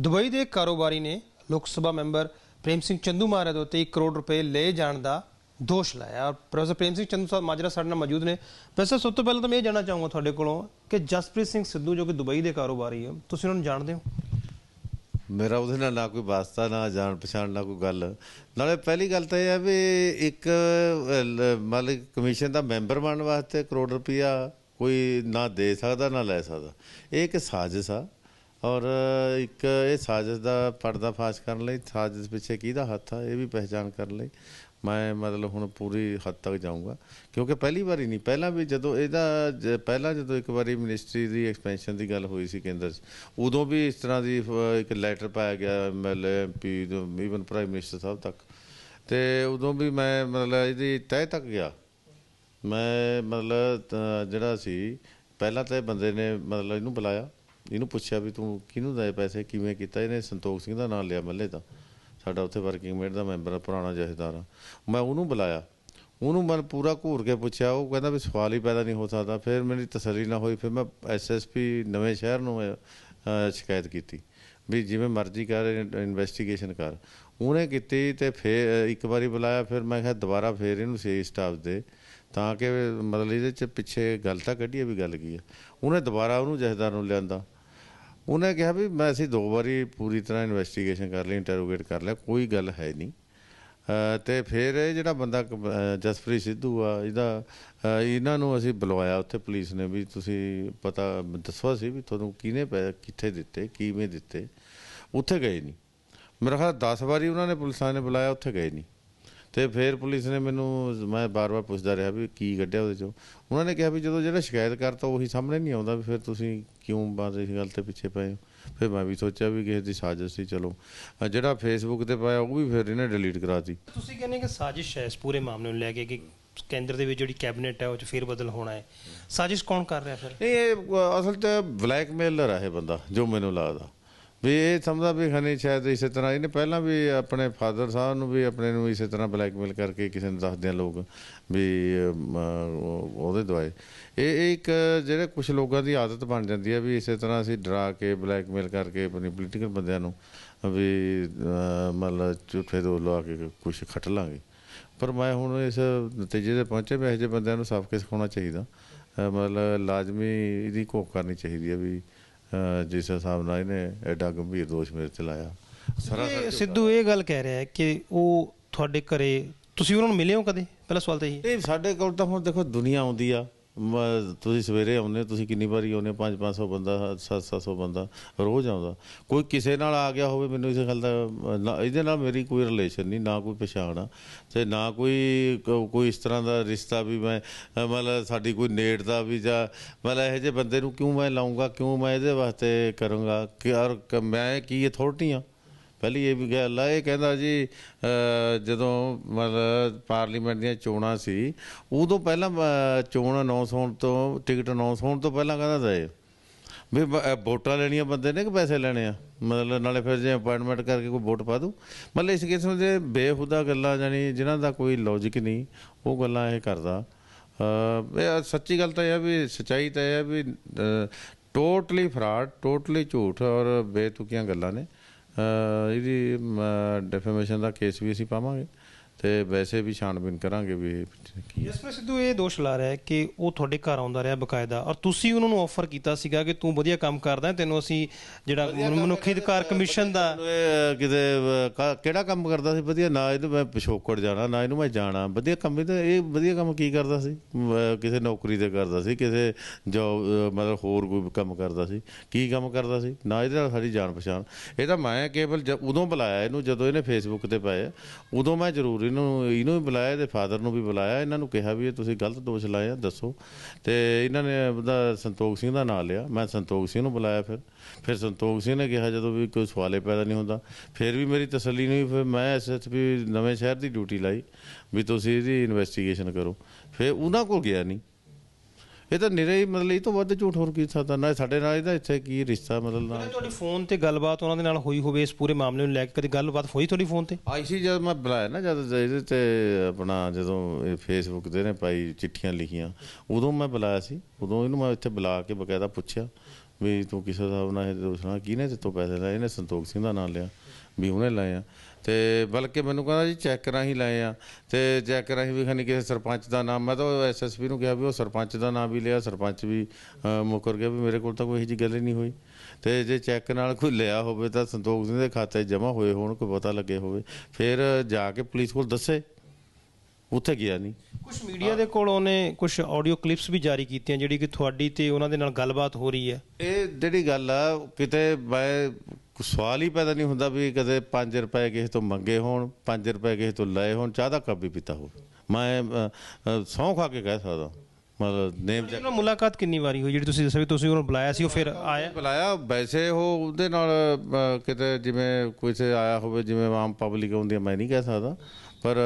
Dubai ਦੇ ਕਾਰੋਬਾਰੀ ਨੇ ਲੋਕ ਸਭਾ ਮੈਂਬਰ ਪ੍ਰੇਮ ਸਿੰਘ ਚੰਦੂ ਮਾਰੇ ਦੇ ਉੱਤੇ 1 ਕਰੋੜ ਰੁਪਏ ਲਏ ਜਾਣ ਦਾ ਦੋਸ਼ ਲਾਇਆ। ਔਰ ਪ੍ਰੋਫੈਸਰ ਪ੍ਰੇਮ ਸਿੰਘ ਚੰਦੂ ਸਾਹਿਬ ਮਾਜਰਾ ਸਾਡੇ ਨਾਲ ਮੌਜੂਦ ਨੇ। ਪ੍ਰੋਫੈਸਰ ਸਭ ਤੋਂ ਪਹਿਲਾਂ ਤਾਂ ਮੈਂ ਇਹ ਜਾਣਨਾ ਚਾਹੂੰਗਾ ਤੁਹਾਡੇ ਕੋਲੋਂ ਕਿ ਜਸਪ੍ਰੀਤ ਸਿੰਘ ਸਿੱਧੂ ਜੋ ਕਿ ਦੁਬਈ ਦੇ ਕਾਰੋਬਾਰੀ ਹੈ ਤੁਸੀਂ ਉਹਨਾਂ ਨੂੰ ਜਾਣਦੇ ਹੋ? ਮੇਰਾ ਉਹਦੇ ਨਾਲ ਨਾ ਕੋਈ ਵਾਸਤਾ ਨਾ ਜਾਣ ਪਛਾਣ ਨਾ ਕੋਈ ਗੱਲ। ਨਾਲੇ ਪਹਿਲੀ ਗੱਲ ਤਾਂ ਇਹ ਹੈ ਵੀ ਇੱਕ ਅਹ, ਕਮਿਸ਼ਨ ਦਾ ਮੈਂਬਰ ਬਣਨ ਵਾਸਤੇ ਕਰੋੜ ਰੁਪਇਆ ਕੋਈ ਨਾ ਦੇ ਸਕਦਾ ਨਾ ਲੈ ਸਕਦਾ। ਇਹ ਇੱਕ ਸਾਜ਼ਿਸ਼ ਆ। ਔਰ ਇੱਕ ਇਹ ਸਾਜ਼ਿਸ਼ ਦਾ ਪਰਦਾ ਫਾਸ਼ ਕਰਨ ਲਈ, ਸਾਜ਼ਿਸ਼ ਪਿੱਛੇ ਕਿਹਦਾ ਹੱਥ ਆ, ਇਹ ਵੀ ਪਹਿਚਾਨ ਕਰਨ ਲਈ ਮੈਂ ਮਤਲਬ ਹੁਣ ਪੂਰੀ ਹੱਦ ਤੱਕ ਜਾਊਂਗਾ। ਕਿਉਂਕਿ ਪਹਿਲੀ ਵਾਰੀ ਨਹੀਂ, ਪਹਿਲਾਂ ਵੀ ਜਦੋਂ ਇਹਦਾ ਜ- ਪਹਿਲਾਂ ਜਦੋਂ ਇੱਕ ਵਾਰੀ ਮਿਨਿਸਟਰੀ ਦੀ ਐਕਸਪੈਂਸ਼ਨ ਦੀ ਗੱਲ ਹੋਈ ਸੀ ਕੇਂਦਰ 'ਚ, ਉਦੋਂ ਵੀ ਇਸ ਤਰ੍ਹਾਂ ਦੀ ਇੱਕ ਲੈਟਰ ਪਾਇਆ ਗਿਆ MLA MP even prime minister ਸਾਹਿਬ ਤੱਕ। ਤੇ ਉਦੋਂ ਵੀ ਮੈਂ ਮਤਲਬ ਇਹਦੀ ਤਹਿ ਤੱਕ ਗਿਆ। ਮੈਂ ਮਤਲਬ ਜਿਹੜਾ ਸੀ, ਪਹਿਲਾਂ ਤਾਂ ਇਹ ਬੰਦੇ ਨੇ ਮਤਲਬ ਇਹਨੂੰ ਬੁਲਾਇਆ। ਇਹਨੂੰ ਪੁੱਛਿਆ ਵੀ ਤੂੰ ਕਿਹਨੂੰ ਦਏ ਪੈਸੇ, ਕਿਵੇਂ ਕੀਤਾ? ਇਹਨੇ ਸੰਤੋਖ ਸਿੰਘ ਦਾ ਨਾਮ ਲਿਆ ਮੱਲੇ ਦਾ। ਸਾਡਾ ਉੱਥੇ ਵਰਕਿੰਗ ਮੇਟ ਦਾ ਮੈਂਬਰ ਆ, ਪੁਰਾਣਾ ਜਥੇਦਾਰ ਆ। ਮੈਂ ਉਹਨੂੰ ਬੁਲਾਇਆ। ਉਹਨੂੰ ਮੈਂ ਪੂਰਾ ਘੂਰ ਕੇ ਪੁੱਛਿਆ, ਉਹ ਕਹਿੰਦਾ ਵੀ ਸਵਾਲ ਹੀ ਪੈਦਾ ਨਹੀਂ ਹੋ ਸਕਦਾ। ਫਿਰ ਮੇਰੀ ਤਸੱਲੀ ਨਾ ਹੋਈ, ਫਿਰ ਮੈਂ ਐਸਐਸਪੀ ਨਵੇਂ ਸ਼ਹਿਰ ਨੂੰ ਸ਼ਿਕਾਇਤ ਕੀਤੀ। ਵੀ ਜਿਵੇਂ ਮਰਜ਼ੀ ਕਰ ਇਨਵੈਸਟੀਗੇਸ਼ਨ ਕਰ। ਉਹਨੇ ਕੀਤੀ ਤੇ ਫਿਰ ਇੱਕ ਵਾਰੀ ਬੁਲਾਇਆ, ਫਿਰ ਮੈਂ ਕਿਹਾ ਦੁਬਾਰਾ ਫਿਰ ਇਹਨੂੰ ਸੇ ਸਟਾਫ ਦੇ। ਤਾਂ ਕਿ ਮਤਲਬ ਇਹਦੇ ਚ ਪਿੱਛੇ ਗੱਲ ਤਾਂ ਕੱਢੀਏ ਵੀ ਗੱਲ ਕੀ ਹੈ ਉਹਨੇ ਦੁਬਾਰਾ ਉਹਨੂੰ ਜਥੇਦਾਰ ਨੂੰ ਲਿਆਂਦਾ। ਉਹਨੇ ਕਿਹਾ ਵੀ ਮੈਂ ਅਸੀਂ ਦੋ ਵਾਰੀ ਪੂਰੀ ਤਰ੍ਹਾਂ ਇਨਵੈਸਟੀਗੇਸ਼ਨ ਕਰ ਲਈ ਇੰਟਰੋਗੇਟ ਕਰ ਲਿਆ, ਕੋਈ ਗੱਲ ਹੈ ਨਹੀਂ। ਅਹ ਤੇ ਫਿਰ ਇਹ ਜਿਹੜਾ ਬੰਦਾ ਕ- ਜਸਪ੍ਰੀਤ ਸਿੱਧੂ ਆ, ਇਹਦਾ ਇਹਨਾਂ ਨੂੰ ਅਸੀਂ ਬੁਲਵਾਇਆ ਉੱਥੇ ਪੁਲਿਸ ਨੇ ਵੀ ਤੁਸੀਂ ਪਤਾ ਦੱਸੋ ਸੀ ਵੀ ਤੁਹਾਨੂੰ ਕਿਹਨੇ ਪੈ, ਕਿੱਥੇ ਦਿੱਤੇ, ਕਿਵੇਂ ਦਿੱਤੇ। ਉੱਥੇ ਗਏ ਨਹੀਂ। ਮੇਰਾ ਖਿਆਲ 10 ਵਾਰੀ ਉਹਨਾਂ ਨੇ ਪੁਲਿਸਾਂ ਨੇ ਬੁਲਾਇਆ, ਉੱਥੇ ਗਏ ਨਹੀਂ। ਤੇ ਫਿਰ ਪੁਲਿਸ ਨੇ ਮੈਨੂੰ ਮੈਂ ਬਾਰ-ਬਾਰ ਪੁੱਛਦਾ ਰਿਹਾ ਵੀ ਕੀ ਕੱਢਿਆ ਉਹਦੇ ਚੋਂ। ਉਹਨਾਂ ਨੇ ਕਿਹਾ ਵੀ ਜਦੋਂ ਜਿਹੜਾ ਸ਼ਿਕਾਇਤ ਕਰਤਾ ਉਹੀ ਸਾਹਮਣੇ ਨਹੀਂ ਆਉਂਦਾ, ਵੀ ਫਿਰ ਤੁਸੀਂ ਕਿਉਂ ਬਾਤ ਇਸ ਗੱਲ ਤੇ ਪਿੱਛੇ ਪਏ ਹੋ? ਫਿਰ ਮੈਂ ਵੀ ਸੋਚਿਆ ਵੀ ਕਿਸੇ ਦੀ ਸਾਜ਼ਿਸ਼ ਸੀ ਚਲੋ। ਜਿਹੜਾ ਫੇਸਬੁੱਕ ਤੇ ਪਾਇਆ ਉਹ ਵੀ ਫਿਰ ਇਹਨੇ ਡਿਲੀਟ ਕਰਾਤੀ। ਤੁਸੀਂ ਕਹਿੰਦੇ ਕਿ ਸਾਜ਼ਿਸ਼ ਹੈ ਇਸ ਪੂਰੇ ਮਾਮਲੇ ਨੂੰ ਲੈ ਕੇ ਕਿ ਕੇਂਦਰ ਦੇ ਵਿੱਚ ਜਿਹੜੀ ਕੈਬਨਿਟ ਹੈ ਉਹ ਚ ਫੇਰ ਬਦਲ ਹੋਣਾ ਹੈ। ਸਾਜ਼ਿਸ਼ ਕੌਣ ਕਰ ਰਿਹਾ ਫਿਰ? ਨਹੀਂ ਇਹ ਅਸਲ ਤੇ ਬਲੈਕਮੇਲਰ ਹੈ ਇਹ ਬੰਦਾ ਜੋ ਮੈਨੂੰ ਲੱਗਦਾ। ਵੀ ਇਹ ਸਮਝਦਾ ਵੀ ਖਣੀ ਸ਼ਾਇਦ ਇਸੇ ਤਰ੍ਹਾਂ, ਇਹਨੇ ਪਹਿਲਾਂ ਵੀ ਆਪਣੇ ਫਾਦਰ ਸਾਹਿਬ ਨੂੰ ਵੀ ਆਪਣੇ ਨੂੰ ਇਸੇ ਤਰ੍ਹਾਂ ਬਲੈਕਮੇਲ ਕਰਕੇ ਕਿਸੇ ਨੂੰ ਦੱਸਦੇ ਆ ਲੋਕ ਵੀ ਉਹਦੇ ਦਵਾਏ ਇਹ ਇਹ ਇੱਕ ਜਿਹੜੇ ਕੁਝ ਲੋਕਾਂ ਦੀ ਆਦਤ ਬਣ ਜਾਂਦੀ ਹੈ ਵੀ ਇਸੇ ਤਰ੍ਹਾਂ ਅਸੀਂ ਡਰਾ ਕੇ ਬਲੈਕਮੇਲ ਕਰਕੇ ਆਪਣੀ ਪੋਲੀਟੀਕਲ ਬੰਦਿਆਂ ਨੂੰ ਵੀ ਮਤਲਬ ਝੂਠੇ ਦੋ ਲਵਾ ਕੇ ਕੁਝ ਖੱਟ ਲਾਂਗੇ। ਪਰ ਮੈਂ ਹੁਣ ਇਸ ਨਤੀਜੇ ਤੇ ਪਹੁੰਚੇ ਵੀ ਇਹੋ ਜਿਹੇ ਬੰਦਿਆਂ ਨੂੰ ਸਾਫ਼ ਕੇ ਸਿਖਾਉਣਾ ਚਾਹੀਦਾ। ਮਤਲਬ ਲਾਜ਼ਮੀ ਇਹਦੀ ਘੋਖ ਕਰਨੀ ਚਾਹੀਦੀ ਹੈ ਵੀ ਜਿਸ ਹਿਸਾਬ ਨਾਲ ਇਹਨੇ ਐਡਾ ਗੰਭੀਰ ਦੋਸ਼ ਮੇਰੇ ਤੇ ਲਾਇਆ। ਸਿੱਧੂ ਇਹ ਗੱਲ ਕਹਿ ਰਿਹਾ ਹੈ ਕਿ ਉਹ ਤੁਹਾਡੇ ਘਰੇ ਤੁਸੀਂ ਉਹਨਾਂ ਨੂੰ ਮਿਲੇ ਹੋ ਕਦੇ? ਪਹਿਲਾ ਸਵਾਲ ਤਾਂ ਇਹ ਹੈ। ਨਹੀਂ ਸਾਡੇ ਕੋਲ ਤਾਂ ਹੁਣ ਦੇਖੋ ਦੁਨੀਆ ਆਉਂਦੀ ਆ। ਮ- ਤੁਸੀਂ ਸਵੇਰੇ ਆਉਂਦੇ ਹੋ, ਤੁਸੀਂ ਕਿੰਨੀ ਵਾਰੀ ਆਉਂਦੇ 5-500 ਬੰਦਾ 7-700 ਬੰਦਾ ਰੋਜ਼ ਆਉਂਦਾ। ਕੋਈ ਕਿਸੇ ਨਾਲ ਆ ਗਿਆ ਹੋਵੇ ਮੈਨੂੰ ਇਸ ਗੱਲ ਦਾ ਅ, ਨਾ- ਇਹਦੇ ਨਾਲ ਮੇਰੀ ਕੋਈ ਰਿਲੇਸ਼ਨ ਨਹੀਂ ਨਾ ਕੋਈ ਪਛਾਣ ਆ। ਤੇ ਨਾ ਕੋਈ ਕੋ- ਕੋਈ ਇਸ ਤਰ੍ਹਾਂ ਦਾ ਰਿਸ਼ਤਾ ਵੀ ਮੈਂ ਅ, ਮਤਲਬ ਸਾਡੀ ਕੋਈ ਨੇੜ ਦਾ ਵੀ ਜਾਂ ਮਤਲਬ ਇਹੋ ਜਿਹੇ ਬੰਦੇ ਨੂੰ ਕਿਉਂ ਮੈਂ ਲਾਉਂਗਾ ਕਿਉਂ ਮੈਂ ਇਹਦੇ ਵਾਸਤੇ ਕਰੂੰਗਾ? ਕਿ ਔਰ ਕ- ਮੈਂ ਕੀ ਅਥਾਰਟੀ ਆ? ਪਹਿਲੀ ਇਹ ਵੀ ਗੱਲ ਆ, ਇਹ ਕਹਿੰਦਾ ਜੀ ਜਦੋਂ ਮਤਲਬ ਪਾਰਲੀਮੈਂਟ ਦੀਆਂ ਚੋਣਾਂ ਸੀ, ਉਦੋਂ ਪਹਿਲਾਂ ਚੋਣ ਅਨਾਉਂਸ ਹੋਣ ਤੋਂ, ਟਿਕਟ ਅਨਾਉਂਸ ਹੋਣ ਤੋਂ ਪਹਿਲਾਂ ਕਹਿੰਦਾ ਦੇ ਵੀ ਵੋਟਾਂ ਲੈਣੀਆਂ ਬੰਦੇ ਨੇ ਕਿ ਪੈਸੇ ਲੈਣੇ ਆ? ਮਤਲਬ ਨਾਲੇ ਫਿਰ ਜੇ ਅਪਾਇੰਟਮੈਂਟ ਕਰਕੇ ਕੋਈ ਵੋਟ ਪਾ ਦੂ ਮਤਲਬ ਇਸ ਕਿਸਮ ਦੇ ਬੇਹੁਦਾ ਗੱਲਾਂ ਜਾਨੀ ਜਿਨ੍ਹਾਂ ਦਾ ਕੋਈ ਲੌਜੀਕ ਨਹੀਂ, ਉਹ ਗੱਲਾਂ ਇਹ ਕਰਦਾ। ਇਹ ਸੱਚੀ ਗੱਲ ਤਾਂ ਇਹ ਆ ਵੀ, ਸਚਾਈ ਤਾਂ ਇਹ ਆ ਵੀ ਟੋਟਲੀ ਫਰਾਡ ਟੋਟਲੀ ਝੂਠ ਔਰ ਬੇਤੁਕੀਆਂ ਗੱਲਾਂ ਨੇ। ਇਹਦੀ ਡੈਫੇਮੇਸ਼ਨ ਦਾ ਕੇਸ ਵੀ ਅਸੀਂ ਪਾਵਾਂਗੇ। ਤੇ ਵੈਸੇ ਵੀ ਛਾਣਬੀਨ ਕਰਾਂਗੇ ਵੀ ਇਹ ਕੀ ਹੈ। ਜਸਪ੍ਰੀਤ ਸਿੱਧੂ ਇਹ ਦੋਸ਼ ਲਾ ਰਿਹਾ ਹੈ ਕਿ ਉਹ ਤੁਹਾਡੇ ਘਰ ਆਉਂਦਾ ਰਿਹਾ ਬਕਾਇਦਾ ਔਰ ਤੁਸੀਂ ਉਹਨਾਂ ਨੂੰ ਆਫਰ ਕੀਤਾ ਸੀਗਾ ਕਿ ਤੂੰ ਵਧੀਆ ਕੰਮ ਕਰਦਾ ਹੈ, ਤੈਨੂੰ ਅਸੀਂ ਜਿਹੜਾ ਮਨੁੱਖੀ ਅਧਿਕਾਰ ਕਮਿਸ਼ਨ ਦਾ ਇਹ ਕਿਤੇ ਅਹ, ਕ- ਕਿਹੜਾ ਕੰਮ ਕਰਦਾ ਸੀ? ਵਧੀਆ ਨਾ ਇਹਨੂੰ ਮੈਂ ਪਿਛੋਕੜ ਜਾਣਾ ਨਾ ਇਹਨੂੰ ਮੈਂ ਜਾਣਾ। ਵਧੀਆ ਕੰਮ ਇਹ ਤਾਂ ਇਹ ਵਧੀਆ ਕੰਮ ਕੀ ਕਰਦਾ ਸੀ? ਕਿਸੇ ਨੌਕਰੀ ਤੇ ਕਰਦਾ ਸੀ ਕਿਸੇ ਜੋਬ ਮਤਲਬ ਹੋਰ ਕੋਈ ਕੰਮ ਕਰਦਾ ਸੀ। ਕੀ ਕੰਮ ਕਰਦਾ ਸੀ? ਨਾ ਇਹਦੇ ਨਾਲ ਸਾਡੀ ਜਾਣ ਪਛਾਣ ਇਹ ਤਾਂ ਮੈਂ ਕੇਵਲ ਜ- ਉਦੋਂ ਬੁਲਾਇਆ ਇਹਨੂੰ ਜਦੋਂ ਇਹਨੇ ਫੇਸਬੁੱਕ ਤੇ ਪਾਇਆ। ਉਦੋਂ ਮੈਂ ਜ਼ਰੂਰ ਇਹਨੂੰ ਇਹਨੂੰ ਇਹਨੂੰ ਵੀ ਬੁਲਾਇਆ ਤੇ ਫਾਦਰ ਨੂੰ ਵੀ ਬੁਲਾਇਆ। ਇਹਨਾਂ ਨੂੰ ਕਿਹਾ ਵੀ ਇਹ ਤੁਸੀਂ ਗਲਤ ਦੋਸ਼ ਲਾਏ ਆ ਦੱਸੋ। ਤੇ ਇਹਨਾਂ ਨੇ ਉਹਦਾ ਸੰਤੋਖ ਸਿੰਘ ਦਾ ਨਾਮ ਲਿਆ। ਮੈਂ ਸੰਤੋਖ ਸਿੰਘ ਨੂੰ ਬੁਲਾਇਆ ਫਿਰ। ਫਿਰ ਸੰਤੋਖ ਸਿੰਘ ਨੇ ਕਿਹਾ ਜਦੋਂ ਵੀ ਕੋਈ ਸਵਾਲੇ ਪੈਦਾ ਨਹੀਂ ਹੁੰਦਾ। ਫਿਰ ਵੀ ਮੇਰੀ ਤਸੱਲੀ ਨਹੀਂ ਹੋਈ। ਫਿਰ ਮੈਂ ਐਸਐਸਪੀ ਨਵੇਂ ਸ਼ਹਿਰ ਦੀ ਡਿਊਟੀ ਲਾਈ ਵੀ ਤੁਸੀਂ ਇਹਦੀ ਇਨਵੈਸਟੀਗੇਸ਼ਨ ਕਰੋ। ਫਿਰ ਉਹਨਾਂ ਕੋਲ ਗਿਆ ਨਹੀਂ। ਇਹ ਤਾਂ ਨਿਰੇ ਮਤਲਬ ਇਹ ਤੋਂ ਵੱਧ ਝੂਠ ਹੋਰ ਕੀ ਸਕਦਾ ਨਾ ਸਾਡੇ ਨਾਲ ਇਹਦਾ ਇੱਥੇ ਕੀ ਰਿਸ਼ਤਾ ਮਤਲਬ ਨਾ ਤੁਹਾਡੀ ਫੋਨ ਤੇ ਗੱਲਬਾਤ ਉਹਨਾਂ ਦੇ ਨਾਲ ਹੋਈ ਹੋਵੇ ਇਸ ਪੂਰੇ ਮਾਮਲੇ ਨੂੰ ਲੈ ਕੇ ਕਦੇ ਗੱਲਬਾਤ ਹੋਈ ਤੁਹਾਡੀ ਫੋਨ ਤੇ? ਆਈ ਸੀ ਜਦ ਮੈਂ ਬੁਲਾਇਆ ਨਾ ਜਦ ਇਹਦੇ ਤੇ ਆਪਣਾ ਜਦੋਂ ਇਹ ਫੇਸਬੁੱਕ ਤੇ ਨੇ ਪਾਈ ਚਿੱਠੀਆਂ ਲਿਖੀਆਂ ਉਦੋਂ ਮੈਂ ਬੁਲਾਇਆ ਸੀ ਉਦੋਂ ਇਹਨੂੰ ਮੈਂ ਇੱਥੇ ਬੁਲਾ ਕੇ ਬਕਾਇਦਾ ਪੁੱਛਿਆ ਵੀ ਤੂੰ ਕਿਸੇ ਹਿਸਾਬ ਨਾਲ ਇਹ ਦੋਸ਼ ਨਾ ਕਿਹਨੇ ਤੇ ਤੋਂ ਪੈਸੇ ਲਏ? ਇਹਨੇ ਸੰਤੋਖ ਸਿੰਘ ਦਾ ਨਾਮ ਲਿਆ। ਵੀ ਉਹਨੇ ਲਏ ਆ। ਤੇ ਬਲਕਿ ਮੈਨੂੰ ਕਹਿੰਦਾ ਜੀ ਚੈੱਕ ਰਾਹੀਂ ਲਏ ਆ। ਤੇ ਚੈੱਕ ਰਾਹੀਂ ਵੀ ਖਨੀ ਕਿਸੇ ਸਰਪੰਚ ਦਾ ਨਾਮ ਮੈਂ ਤਾਂ ਐਸਐਸਪੀ ਨੂੰ ਕਿਹਾ ਵੀ ਉਹ ਸਰਪੰਚ ਦਾ ਨਾਮ ਵੀ ਲਿਆ ਸਰਪੰਚ ਵੀ ਮੁੱਕਰ ਗਿਆ ਵੀ ਮੇਰੇ ਕੋਲ ਤਾਂ ਕੋਈ ਇਹੋ ਜਿਹੀ ਗੱਲ ਹੀ ਨਹੀਂ ਹੋਈ। ਤੇ ਜੇ ਚੈੱਕ ਨਾਲ ਕੋਈ ਲਿਆ ਹੋਵੇ ਤਾਂ ਸੰਤੋਖ ਸਿੰਘ ਦੇ ਖਾਤੇ ਜਮ੍ਹਾਂ ਹੋਏ ਹੋਣ ਕੋਈ ਪਤਾ ਲੱਗੇ ਹੋਵੇ। ਫਿਰ ਜਾ ਕੇ ਪੁਲਿਸ ਕੋਲ ਦੱਸੇ। ਉੱਥੇ ਗਿਆ ਨਹੀਂ। ਕੁਝ ਮੀਡੀਆ ਦੇ ਕੋਲ ਉਹਨੇ ਕੁਝ ਆਡੀਓ ਕਲਿੱਪਸ ਵੀ ਜਾਰੀ ਕੀਤੀਆਂ ਜਿਹੜੀ ਕਿ ਤੁਹਾਡੀ ਤੇ ਉਹਨਾਂ ਦੇ ਨਾਲ ਗੱਲਬਾਤ ਹੋ ਰਹੀ ਹੈ। ਇਹ ਜਿਹੜੀ ਗੱਲ ਆ ਕਿਤੇ ਮੈਂ ਸਵਾਲ ਹੀ ਪੈਦਾ ਨਹੀਂ ਹੁੰਦਾ ਵੀ ਕਦੇ 5 ਰੁਪਏ ਕਿਸੇ ਤੋਂ ਮੰਗੇ ਹੋਣ 5 ਰੁਪਏ ਕਿਸੇ ਤੋਂ ਲਏ ਹੋਣ ਚਾਹ ਦਾ ਕੱਪ ਵੀ ਪੀਤਾ ਹੋਵੇ। ਮੈਂ ਸੌਂ ਖਾ ਕੇ ਕਹਿ ਸਕਦਾ। ਮਤਲਬ ਨੇਮ ਉਹਨਾਂ ਨਾਲ ਮੁਲਾਕਾਤ ਕਿੰਨੀ ਵਾਰੀ ਹੋਈ? ਜਿਹੜੀ ਤੁਸੀਂ ਦੱਸਿਆ ਵੀ ਤੁਸੀਂ ਉਹਨੂੰ ਬੁਲਾਇਆ ਸੀ ਉਹ ਫਿਰ ਆਇਆ? ਬੁਲਾਇਆ ਵੈਸੇ ਉਹ ਉਹਦੇ ਨਾਲ ਕਿਤੇ ਜਿਵੇਂ ਕੋਈ ਸੇ ਆਇਆ ਹੋਵੇ ਜਿਵੇਂ ਆਮ ਪਬਲਿਕ ਹੁੰਦੀ ਮੈਂ ਨਹੀਂ ਕਹਿ ਸਕਦਾ। ਪਰ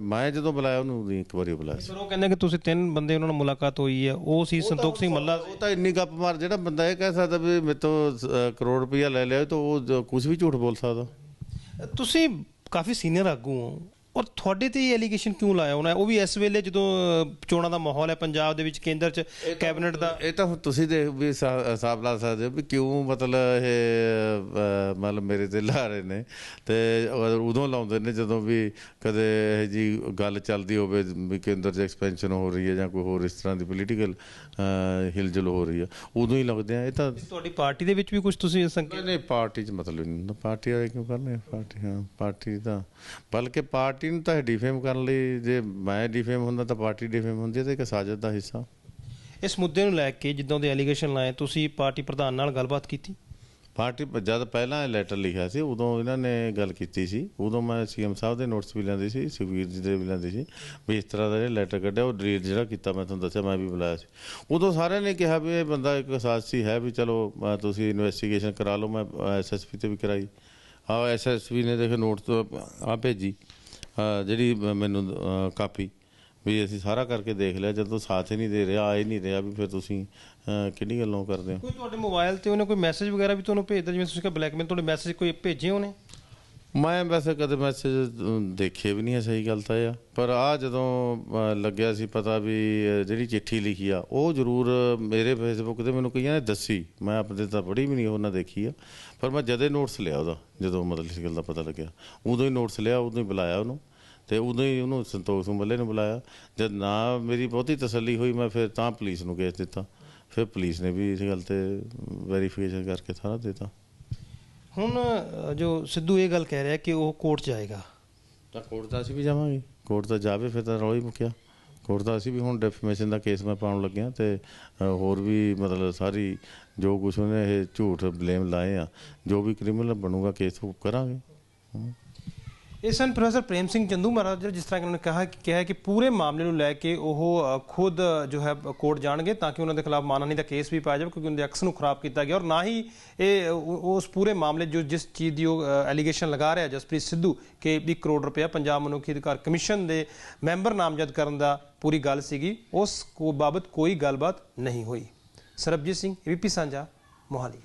ਮੈਂ ਜਦੋਂ ਬੁਲਾਇਆ ਉਹਨੂੰ ਉਦੋਂ ਇੱਕ ਵਾਰੀ ਬੁਲਾਇਆ ਸੀ। ਸਰ ਉਹ ਕਹਿੰਦੇ ਕਿ ਤੁਸੀਂ ਤਿੰਨ ਬੰਦੇ ਉਹਨਾਂ ਨਾਲ ਮੁਲਾਕਾਤ ਹੋਈ ਹੈ ਉਹ ਸੀ ਸੰਤੋਖ ਸਿੰਘ ਮੱਲਾ ਉਹ ਤਾਂ ਇੰਨੀ ਗੱਪ ਮਾਰ ਜਿਹੜਾ ਬੰਦਾ ਇਹ ਕਹਿ ਸਕਦਾ ਵੀ ਮੇਰੇ ਤੋਂ ਕਰੋੜ ਰੁਪਇਆ ਲੈ ਲਿਆ ਤਾਂ ਉਹ ਕੁਝ ਵੀ ਝੂਠ ਬੋਲ ਸਕਦਾ। ਤੁਸੀਂ ਕਾਫੀ ਸੀਨੀਅਰ ਆਗੂ ਹੋ। ਔਰ ਤੁਹਾਡੇ ਤੇ ਇਹ ਐਲੀਗੇਸ਼ਨ ਕਿਉਂ ਲਾਇਆ ਉਹਨਾਂ ਉਹ ਵੀ ਇਸ ਵੇਲੇ ਜਦੋਂ ਚੋਣਾਂ ਦਾ ਮਾਹੌਲ ਹੈ ਪੰਜਾਬ ਦੇ ਵਿੱਚ ਕੇਂਦਰ 'ਚ ਕੈਬਨਿਟ ਦਾ। ਇਹ ਤਾਂ ਹੁਣ ਤੁਸੀਂ ਦੇਖ ਵੀ ਹਿਸਾ- ਹਿਸਾਬ ਲਾ ਸਕਦੇ ਹੋ ਵੀ ਕਿਉਂ ਮਤਲਬ ਇਹ ਮਤਲਬ ਮੇਰੇ ਤੇ ਲਾ ਰਹੇ ਨੇ। ਤੇ ਉਦੋਂ ਲਾਉਂਦੇ ਨੇ ਜਦੋਂ ਵੀ ਕਦੇ ਇਹ ਜੀ ਗੱਲ ਚੱਲਦੀ ਹੋਵੇ ਵੀ ਕੇਂਦਰ 'ਚ ਐਕਸਪੈਂਸ਼ਨ ਹੋ ਰਹੀ ਹੈ ਜਾਂ ਕੋਈ ਹੋਰ ਇਸ ਤਰ੍ਹਾਂ ਦੀ ਪੋਲੀਟੀਕਲ ਹਿਲਜੁਲ ਹੋ ਰਹੀ ਹੈ ਉਦੋਂ ਹੀ ਲੱਗਦੇ ਆ। ਇਹ ਤਾਂ ਤੁਹਾਡੀ ਪਾਰਟੀ ਦੇ ਵਿੱਚ ਵੀ ਕੁਝ ਤੁਸੀਂ ਸੰਕੇਤ ਨਹੀਂ ਪਾਰਟੀ 'ਚ ਮਤਲਬ ਨਹੀਂ। ਪਾਰਟੀ ਵਾਲੇ ਕਿਉਂ ਕਰਨੇ? ਪਾਰਟੀ ਹਾਂ ਪਾਰਟੀ ਤਾਂ ਬਲਕਿ ਪਾਰਟੀ ਨੂੰ ਤਾਂ ਡਿਫੇਮ ਕਰਨ ਲਈ ਜੇ ਮੈਂ ਡਿਫੇਮ ਹੁੰਦਾ ਤਾਂ ਪਾਰਟੀ ਡਿਫੇਮ ਹੁੰਦੀ ਹੈ ਤੇ ਇੱਕ ਸਾਜ਼ਿਸ਼ ਦਾ ਹਿੱਸਾ। ਇਸ ਮੁੱਦੇ ਨੂੰ ਲੈ ਕੇ ਜਿੱਦਾਂ ਦੇ ਐਲੀਗੇਸ਼ਨ ਲਾਏ ਤੁਸੀਂ ਪਾਰਟੀ ਪ੍ਰਧਾਨ ਨਾਲ ਗੱਲਬਾਤ ਕੀਤੀ? ਪਾਰਟੀ ਜਦ ਪਹਿਲਾਂ ਇਹ ਲੈਟਰ ਲਿਖਿਆ ਸੀ ਉਦੋਂ ਇਹਨਾਂ ਨੇ ਗੱਲ ਕੀਤੀ ਸੀ। ਉਦੋਂ ਮੈਂ ਸੀਐਮ ਸਾਹਿਬ ਦੇ ਨੋਟਿਸ ਵੀ ਲੈਂਦੀ ਸੀ ਸੁਖਵੀਰ ਜੀ ਦੇ ਵੀ ਲੈਂਦੀ ਸੀ ਵੀ ਇਸ ਤਰ੍ਹਾਂ ਦਾ ਜਿਹੜਾ ਲੈਟਰ ਕੱਢਿਆ ਉਹ ਡਿਲੀਟ ਜਿਹੜਾ ਕੀਤਾ ਮੈਂ ਤੁਹਾਨੂੰ ਦੱਸਿਆ ਮੈਂ ਵੀ ਬੁਲਾਇਆ ਸੀ। ਉਦੋਂ ਸਾਰਿਆਂ ਨੇ ਕਿਹਾ ਵੀ ਇਹ ਬੰਦਾ ਇੱਕ ਸਾਜ਼ੀ ਹੈ ਵੀ ਚਲੋ ਤੁਸੀਂ ਇਨਵੈਸਟੀਗੇਸ਼ਨ ਕਰਾ ਲਓ ਮੈਂ ਐਸਐਸਪੀ ਤੇ ਵੀ ਕਰਾਈ। ਆ ਐਸਐਸਪੀ ਨੇ ਦੇਖ ਨੋਟ ਤੋਂ ਆ ਭੇਜੀ। ਜਿਹੜੀ ਮੈਨੂੰ ਕਾਪੀ ਵੀ ਅਸੀਂ ਸਾਰਾ ਕਰਕੇ ਦੇਖ ਲਿਆ, ਜਦੋਂ ਸਾਥ ਹੀ ਨਹੀਂ ਦੇ ਰਿਹਾ, ਆ ਨਹੀਂ ਰਿਹਾ ਵੀ ਫਿਰ ਤੁਸੀਂ ਕਿਹੜੀ ਗੱਲੋਂ ਕਰਦੇ ਹੋ? ਕੋਈ ਤੁਹਾਡੇ ਮੋਬਾਈਲ ਤੇ ਉਹਨੇ ਕੋਈ ਮੈਸੇਜ ਵਗੈਰਾ ਵੀ ਤੁਹਾਨੂੰ ਭੇਜਦਾ, ਜਿਵੇਂ ਤੁਸੀਂ ਕਿਹਾ ਬਲੈਕਮੇਲ ਤੁਹਾਡੇ ਮੈਸੇਜ ਕੋਈ ਭੇਜੇ ਉਹਨੇ? ਮੈਂ ਵੈਸੇ ਕਦੇ ਮੈਸੇਜ ਦੇਖੇ ਵੀ ਨਹੀਂ ਹੈ ਸਹੀ ਗੱਲ ਤਾਂ ਇਹ ਆ। ਪਰ ਆ ਜਦੋਂ ਲੱਗਿਆ ਸੀ ਪਤਾ ਵੀ ਜਿਹੜੀ ਚਿੱਠੀ ਲਿਖੀ ਆ, ਉਹ ਜ਼ਰੂਰ ਮੇਰੇ ਫੇਸਬੁੱਕ ਤੇ ਮੈਨੂੰ ਕਈਆਂ ਨੇ ਦੱਸੀ। ਮੈਂ ਆਪਣੇ ਤਾਂ ਪੜ੍ਹੀ ਵੀ ਨਹੀਂ, ਉਹਨਾਂ ਦੇਖੀ ਆ। ਪਰ ਮੈਂ ਜਦੇ ਨੋਟਸ ਲਿਆ ਉਹਦਾ, ਜਦੋਂ ਮਤਲਬ ਇਸ ਗੱਲ ਦਾ ਪਤਾ ਲੱਗਿਆ। ਉਦੋਂ ਹੀ ਨੋਟਸ ਲਿਆ, ਉਦੋਂ ਹੀ ਬੁਲਾਇਆ ਉਹਨੂੰ। ਤੇ ਉਦੋਂ ਹੀ ਉਹਨੂੰ ਸੰਤੋਖ ਸਿੰਘ ਮੱਲੇ ਨੂੰ ਬੁਲਾਇਆ। ਜਦ ਨਾ ਮੇਰੀ ਬਹੁਤੀ ਤਸੱਲੀ ਹੋਈ, ਮੈਂ ਫਿਰ ਤਾਂ ਪੁਲਿਸ ਨੂੰ ਕੇਸ ਦਿੱਤਾ। ਫਿਰ ਪੁਲਿਸ ਨੇ ਵੀ ਇਸ ਗੱਲ ਤੇ ਵੈਰੀਫਿਕੇਸ਼ਨ ਕਰਕੇ ਸਾਰਾ ਦਿੱਤਾ। ਹੁਣ ਜੋ ਸਿੱਧੂ ਇਹ ਗੱਲ ਕਹਿ ਰਿਹਾ ਕਿ ਉਹ ਕੋਰਟ ਜਾਏਗਾ। ਤਾਂ ਕੋਰਟ ਤਾਂ ਅਸੀਂ ਵੀ ਜਾਵਾਂਗੇ। ਕੋਰਟ ਤਾਂ ਜਾਵੇ, ਫਿਰ ਤਾਂ ਰੌਲਾ ਹੀ ਮੁੱਕਿਆ। ਕੋਰਟ ਦਾ ਅਸੀਂ ਵੀ ਹੁਣ ਡੈਫੀਮੇਸ਼ਨ ਦਾ ਕੇਸ ਮੈਂ ਪਾਉਣ ਲੱਗਿਆ ਤੇ ਹੋਰ ਵੀ ਮਤਲਬ ਸਾਰੀ ਜੋ ਕੁਛ ਉਹਨੇ ਇਹ ਝੂਠ ਬਲੇਮ ਲਾਏ ਆ, ਜੋ ਵੀ ਕ੍ਰਿਮੀਨਲ ਬਣੂਗਾ ਕੇਸ ਉਹ ਕਰਾਂਗੇ। ਹਮ। ਇਹ ਸਨ ਪ੍ਰੋਫੈਸਰ ਪ੍ਰੇਮ ਸਿੰਘ ਚੰਦੂ ਮਹਾਰਾਜ ਜਿਸ ਤਰ੍ਹਾਂ ਕਿ ਉਹਨਾਂ ਨੇ ਕਹਾ ਕਿ ਕਿਹਾ ਕਿ ਪੂਰੇ ਮਾਮਲੇ ਨੂੰ ਲੈ ਕੇ ਉਹ ਖੁਦ ਜੋ ਹੈ ਕੋਰਟ ਜਾਣਗੇ ਤਾਂ ਕਿ ਉਹਨਾਂ ਦੇ ਖਿਲਾਫ ਮਾਨਹਾਨੀ ਦਾ ਕੇਸ ਵੀ ਪਾਇਆ ਜਾਵੇ ਕਿਉਂਕਿ ਉਹਨਾਂ ਦੇ ਅਕਸ ਨੂੰ ਖਰਾਬ ਕੀਤਾ ਗਿਆ ਔਰ ਨਾ ਹੀ ਇਹ ਉਸ ਪੂਰੇ ਮਾਮਲੇ ਜੋ ਜਿਸ ਚੀਜ਼ ਦੀ ਉਹ ਐਲੀਗੇਸ਼ਨ ਲਗਾ ਰਿਹਾ ਜਸਪ੍ਰੀਤ ਸਿੱਧੂ ਕਿ 20 ਕਰੋੜ ਰੁਪਇਆ ਪੰਜਾਬ ਮਨੁੱਖੀ ਅਧਿਕਾਰ ਕਮਿਸ਼ਨ ਦੇ ਮੈਂਬਰ ਨਾਮਜ਼ਦ ਕਰਨ ਦਾ ਪੂਰੀ ਗੱਲ ਸੀਗੀ, ਉਸ ਕੋ, ਬਾਬਤ ਕੋਈ ਗੱਲਬਾਤ ਨਹੀਂ ਹੋਈ ਸਰਬਜੀਤ ਸਿੰਘ ਏਬੀਪੀ ਸਾਂਝਾ, ਮੋਹਾਲੀ